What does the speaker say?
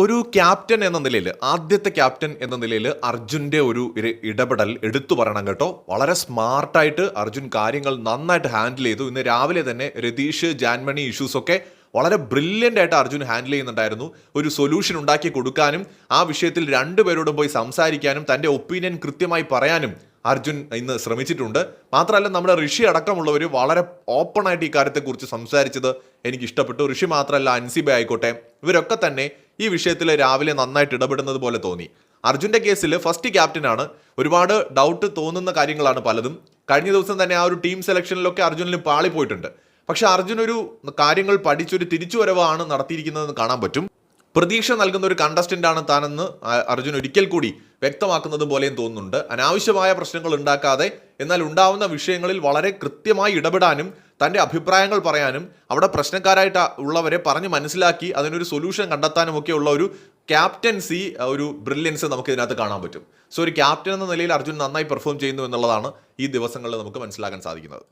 ഒരു ക്യാപ്റ്റൻ എന്ന നിലയിൽ ആദ്യത്തെ ക്യാപ്റ്റൻ എന്ന നിലയിൽ അർജുന്റെ ഒരു ഇടപെടൽ എടുത്തു പറയണം കേട്ടോ. വളരെ സ്മാർട്ടായിട്ട് അർജുൻ കാര്യങ്ങൾ നന്നായിട്ട് ഹാൻഡിൽ ചെയ്തു. ഇന്ന് രാവിലെ തന്നെ രതീഷ് ജാൻമണി ഇഷ്യൂസൊക്കെ വളരെ ബ്രില്യന്റ് ആയിട്ട് അർജുൻ ഹാൻഡിൽ ചെയ്യുന്നുണ്ടായിരുന്നു. ഒരു സൊല്യൂഷൻ ഉണ്ടാക്കി കൊടുക്കാനും ആ വിഷയത്തിൽ രണ്ടുപേരോടും പോയി സംസാരിക്കാനും തന്റെ ഒപ്പീനിയൻ കൃത്യമായി പറയാനും അർജുൻ ഇന്ന് ശ്രമിച്ചിട്ടുണ്ട്. മാത്രമല്ല നമ്മുടെ ഋഷി അടക്കമുള്ളവർ വളരെ ഓപ്പണായിട്ട് ഈ കാര്യത്തെക്കുറിച്ച് സംസാരിച്ചത് എനിക്ക് ഇഷ്ടപ്പെട്ടു ഋഷി മാത്രമല്ല അൻസിബ ആയിക്കോട്ടെ ഇവരൊക്കെ തന്നെ ഈ വിഷയത്തിൽ രാവിലെ നന്നായിട്ട് ഇടപെടുന്നത് പോലെ തോന്നി. അർജുന്റെ കേസിൽ ഫസ്റ്റ് ക്യാപ്റ്റനാണ് ഒരുപാട് ഡൗട്ട് തോന്നുന്ന കാര്യങ്ങളാണ് പലതും. കഴിഞ്ഞ ദിവസം തന്നെ ആ ഒരു ടീം സെലക്ഷനിലൊക്കെ അർജുനിൽ പാളിപ്പോയിട്ടുണ്ട്. പക്ഷെ അർജുൻ ഒരു കാര്യങ്ങൾ പഠിച്ചൊരു തിരിച്ചുവരവാണ് നടത്തിയിരിക്കുന്നതെന്ന് കാണാൻ പറ്റും. പ്രതീക്ഷ നൽകുന്ന ഒരു കണ്ടസ്റ്റന്റ് ആണ് താനെന്ന് അർജുൻ ഒരിക്കൽ കൂടി വ്യക്തമാക്കുന്നത് പോലെയും തോന്നുന്നുണ്ട്. അനാവശ്യമായ പ്രശ്നങ്ങൾ ഉണ്ടാക്കാതെ എന്നാൽ ഉണ്ടാവുന്ന വിഷയങ്ങളിൽ വളരെ കൃത്യമായി ഇടപെടാനും തന്റെ അഭിപ്രായങ്ങൾ പറയാനും അവിടെ പ്രശ്നക്കാരായിട്ട് ഉള്ളവരെ പറഞ്ഞ് മനസ്സിലാക്കി അതിനൊരു സൊല്യൂഷൻ കണ്ടെത്താനും ഒക്കെ ഉള്ള ഒരു ക്യാപ്റ്റൻസി ഒരു ബ്രില്യൻസ് നമുക്ക് ഇതിനകത്ത് കാണാൻ പറ്റും. സോ ഒരു ക്യാപ്റ്റൻ എന്ന നിലയിൽ അർജുൻ നന്നായി പെർഫോം ചെയ്യുന്നു എന്നുള്ളതാണ് ഈ ദിവസങ്ങളിൽ നമുക്ക് മനസ്സിലാക്കാൻ സാധിക്കുന്നത്.